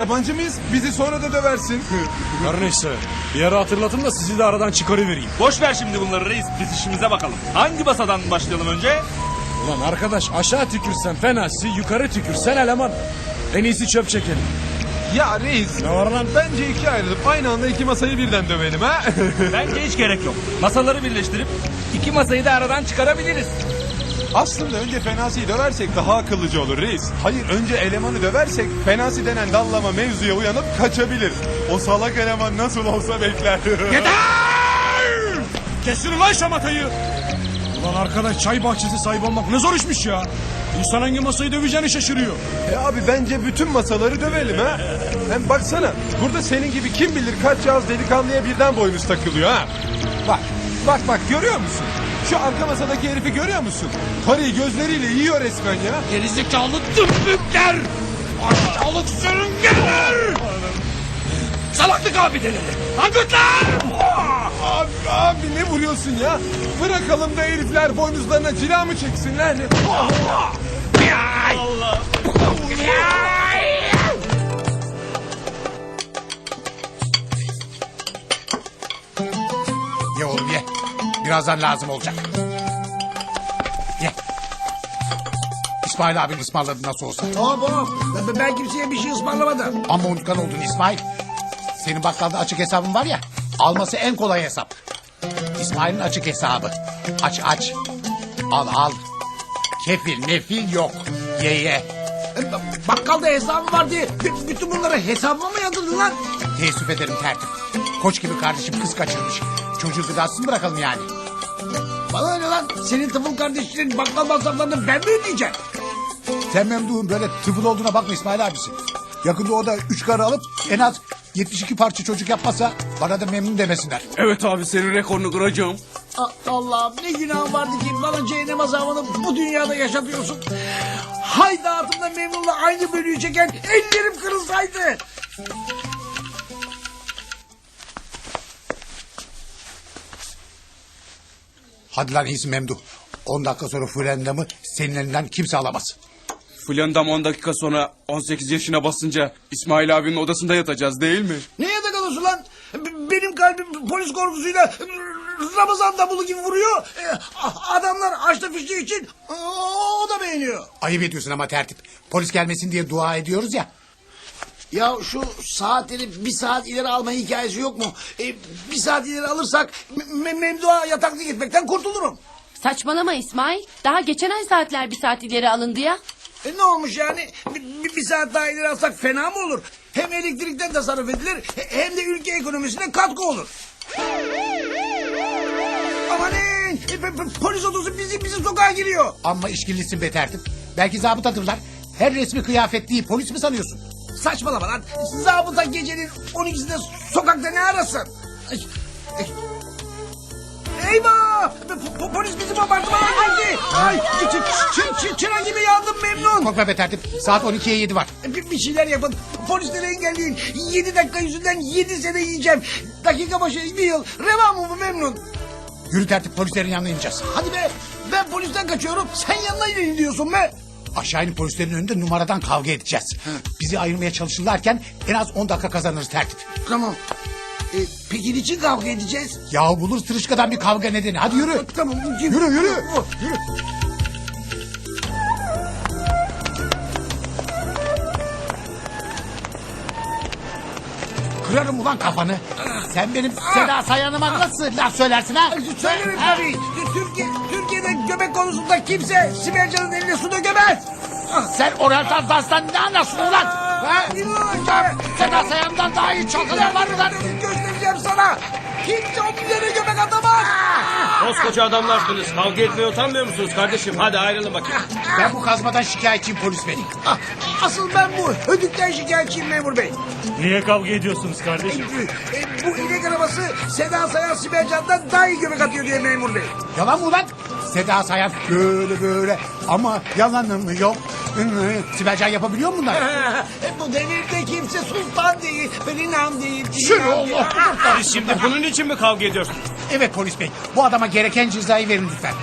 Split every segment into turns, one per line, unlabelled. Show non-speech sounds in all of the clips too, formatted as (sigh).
Yabancı mıyız? Bizi sonra da döversin.
Her neyse. Bir ara hatırlatın da sizi de aradan çıkarıvereyim.
Boş ver şimdi bunları reis. Biz işimize bakalım. Hangi masadan başlayalım önce?
Ulan arkadaş aşağı tükürsen fenası, yukarı tükürsen eleman. En iyisi çöp çekelim.
ya reis.
Ne var lan?
Bence ikiye ayrılıp aynı anda iki masayı birden dövelim ha. (laughs)
Bence hiç gerek yok. Masaları birleştirip iki masayı da aradan çıkarabiliriz.
Aslında önce Fenasi'yi döversek daha akıllıca olur reis. Hayır önce elemanı döversek Fenasi denen dallama mevzuya uyanıp kaçabilir. O salak eleman nasıl olsa bekler. (laughs)
Kesin ulan şamatayı. Ulan arkadaş çay bahçesi sahibi olmak ne zor işmiş ya. İnsan hangi masayı döveceğini şaşırıyor.
E abi bence bütün masaları dövelim ha. Hem baksana burada senin gibi kim bilir kaç yaz delikanlıya birden boynuz takılıyor ha. Bak bak bak görüyor musun? Şu arka masadaki herifi görüyor musun? Karıyı gözleriyle yiyor resmen ya.
Gerizekalı dümbükler. Aşağılık sürüngenler. Salaklık abideleri. Angıtlar.
Abi, abi ne vuruyorsun ya? Bırakalım da herifler boynuzlarına cila mı çeksinler?
Ye Birazdan lazım olacak. Ye. İsmail abin ısmarladı nasıl olsa.
Hop hop. Ben- Ben kimseye bir şey ısmarlamadım.
Ama unutkan oldun İsmail. Senin bakkalda açık hesabın var ya. Alması en kolay hesap. İsmail'in açık hesabı. Aç aç. Al al. Kefil mefil yok. Ye ye.
E, Bakkalda hesabım var diye b- bütün bunları hesabıma mı yatırdın lan?
Teessüf ederim tertip. Koç gibi kardeşim kız kaçırmış. Çocuğu gıdasını bırakalım yani.
Bana ne lan? Senin tıfıl kardeşlerin bakkal masraflarını ben mi ödeyeceğim?
Sen memduhun böyle tıfıl olduğuna bakma İsmail abisi. Yakında o da üç karı alıp en az 72 parça çocuk yapmasa bana da memnun demesinler.
Evet abi senin rekorunu kıracağım.
A- Allah'ım ne günahım vardı ki bana cehennem azabını bu dünyada yaşatıyorsun. Haydatımda memnunla aynı bölüyü çeken ellerim kırılsaydı.
Hadi lan iyisi memduh. 10 dakika sonra Fulendam'ı senin elinden kimse alamaz.
Flandam 10 dakika sonra 18 yaşına basınca İsmail abinin odasında yatacağız değil mi?
Neye takılıyorsun lan? B- Benim kalbim polis korkusuyla Ramazan davulu gibi vuruyor. E, a- Adamlar açta fiştiği için o, o da beğeniyor.
Ayıp ediyorsun ama tertip. Polis gelmesin diye dua ediyoruz ya.
Ya şu saatleri bir saat ileri alma hikayesi yok mu? E, bir saat ileri alırsak me- Memduh'a yataklı gitmekten kurtulurum.
Saçmalama İsmail. Daha geçen ay saatler bir saat ileri alındı ya.
E, ne olmuş yani? Bir, bir- saat daha ileri alsak fena mı olur? Hem elektrikten tasarruf edilir he- hem de ülke ekonomisine katkı olur. Amanın! E, polis otosu bizi bizi sokağa giriyor.
Amma işkillisin be tertip. Belki zabıtadırlar. Her resmi kıyafetliyi polis mi sanıyorsun?
Saçmalama lan. Zabıta gecenin 12'sinde sokakta ne arasın? Ay, ay. Eyvah! Po- po- polis bizim apartmana geldi. Ay, çı- çı- çı- çı- çıra gibi yandım memnun.
Korkma be tertip. Saat 12'ye 7 var.
Bir, bir şeyler yapın. Polisleri engelleyin. 7 dakika yüzünden 7 sene yiyeceğim. Dakika başı bir yıl. Reva mı bu memnun?
Yürü tertip polislerin yanına ineceğiz.
Hadi be. Ben polisten kaçıyorum. Sen yanına in diyorsun be.
Aşağı inip polislerin önünde numaradan kavga edeceğiz. Bizi ayırmaya çalışırlarken en az 10 dakika kazanırız tertip.
Tamam. E, peki niçin kavga edeceğiz?
Yahu bulur tırışkadan bir kavga nedeni. Hadi yürü.
Tamam.
Yürü yürü. Yürü. Kırarım ulan kafanı. Sen benim Seda Sayan'ıma nasıl laf söylersin ha?
Söylerim tabii. Türkiye, Türkiye'de göbek konusunda kimse Sibelcan'ın eline su dökemez.
Sen oryantal danstan ne anlarsın ulan? Ha? Sen Seda Sayan'dan daha iyi çalkalar var mı lan?
Göstereceğim sana. Kimse onun üzerine göbek atamaz.
Koskoca adamlarsınız. Kavga etmeye utanmıyor musunuz kardeşim? Hadi ayrılın bakayım.
Ben bu kazmadan şikayetçiyim polis bey.
Ah, Asıl ben bu hödükten şikayetçiyim memur bey.
Niye kavga ediyorsunuz kardeşim?
E, e, bu inek arabası Seda Sayan Sibelcan'dan daha iyi göbek atıyor diye memur bey.
Yalan mı ulan? Seda Sayan böyle böyle ama yalanım yok. Sibelcan yapabiliyor mu bunları? (laughs)
E, bu devirde kimse sultan değil, belinam değil.
Şunu Allah.
Siz şimdi bunun için mi kavga ediyorsunuz?
Evet polis bey. Bu adama gereken cezayı verin lütfen.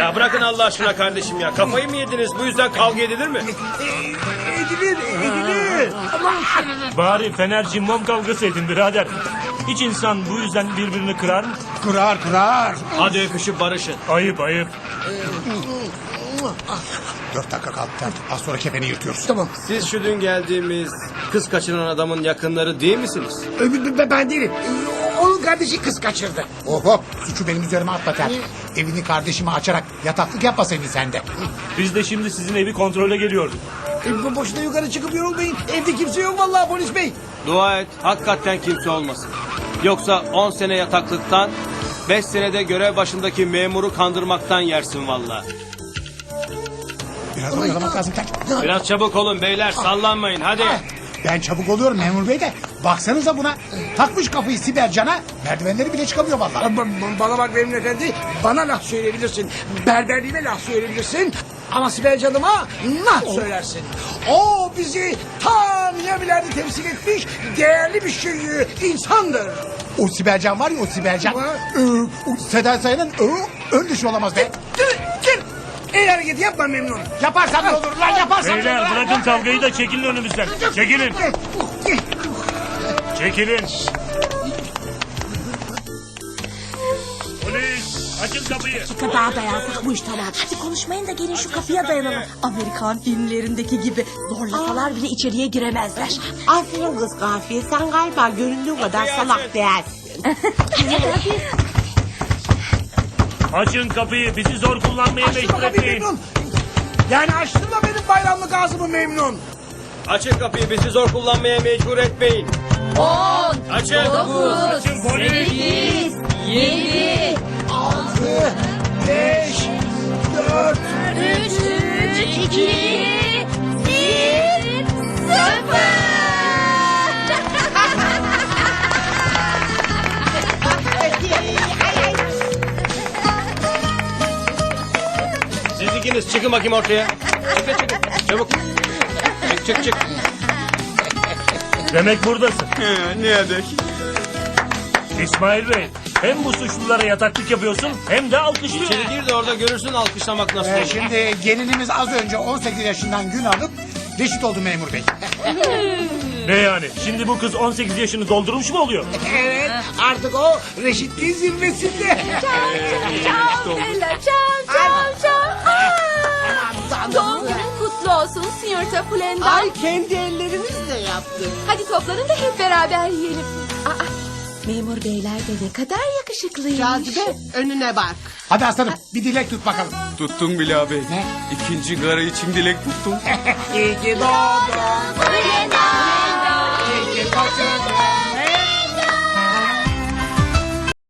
Ya bırakın Allah aşkına kardeşim ya. Kafayı mı yediniz? Bu yüzden kavga edilir mi?
E, edilir, edilir. mi?
Bari Fenerci mom kavgası edin birader. Hiç insan bu yüzden birbirini kırar mı?
Kırar kırar.
Hadi öpüşüp barışın.
Ayıp ayıp.
Dört dakika kaldı tertip. Az sonra kefeni yırtıyoruz.
Tamam.
Siz şu dün geldiğimiz kız kaçıran adamın yakınları değil misiniz?
Ben değilim. Onun kardeşi kız kaçırdı.
Hop hop. Suçu benim üzerime atma tertip. Evini kardeşime açarak yataklık yapmasaydın sen de.
Biz de şimdi sizin evi kontrole geliyorduk.
E, bu boşuna yukarı çıkıp yorulmayın. Evde kimse yok vallahi polis bey.
Dua et hakikaten kimse olmasın. Yoksa 10 sene yataklıktan 5 senede görev başındaki memuru kandırmaktan yersin valla.
Biraz oyalamak lazım.
Biraz çabuk olun beyler sallanmayın hadi.
Ben çabuk oluyorum memur bey de. Baksanıza buna. Takmış kafayı Sibel Can'a. Merdivenleri bile çıkamıyor vallahi.
Ba- Bana bak Memnun Efendi. Bana laf söyleyebilirsin. Berberliğime laf söyleyebilirsin. Ama Sibel Canım'a nah söylersin. O bizi ta Miami'lerde temsil etmiş değerli bir şey, insandır.
O Sibel Can var ya o Sibel Can.
Var.
Ee, o Seda Sayan'ın ee, ön dışı olamaz be.
Gir, gir. El hareketi yapma memnun.
Yaparsam ne olur lan olur.
Beyler bırakın kavgayı da çekilin önümüzden. Çekilin. Çekilin. Açın kapıyı.
Daha dayansak bu iş tamam. Hadi konuşmayın da gelin şu kapıya dayanalım. Amerikan filmlerindeki gibi zorlasalar bile içeriye giremezler.
Aferin kız kafiye. Sen galiba göründüğün kadar salak değilsin. (laughs)
Açın kapıyı bizi zor kullanmaya mecbur etmeyin.
Yani açtırma benim bayramlık ağzımı memnun.
Açın kapıyı bizi zor kullanmaya mecbur etmeyin.
10,
Açın.
9,
Açın polis.
3, 2, 1, 0.
Siz ikiniz çıkın bakayım ortaya. Çıkın çıkın. Çabuk. Çık çık çık.
Demek buradasın.
ne edek?
İsmail Bey hem bu suçlulara yataklık yapıyorsun hem de alkışlıyorsun.
İçeri gir de orada görürsün alkışlamak nasıl
Ee,
olur.
şimdi gelinimiz az önce 18 yaşından gün alıp reşit oldu memur bey. (laughs)
Ne yani şimdi bu kız 18 yaşını doldurmuş mu oluyor?
Evet artık o reşitliğin zirvesinde.
Ciao Bella, ciao, ciao, ciao. Aa! Doğum günün kutlu olsun Signorta Fulenda.
Ay kendi ellerimizle yaptık.
Hadi toplanın da hep beraber yiyelim. Aa, memur beyler de ne kadar yakışıklıymış.
Cazibe önüne bak.
Hadi aslanım bir dilek tut bakalım.
Tuttun bile abi.
Ne?
İkinci gara için dilek tuttum. (laughs)
İyi ki doğdun.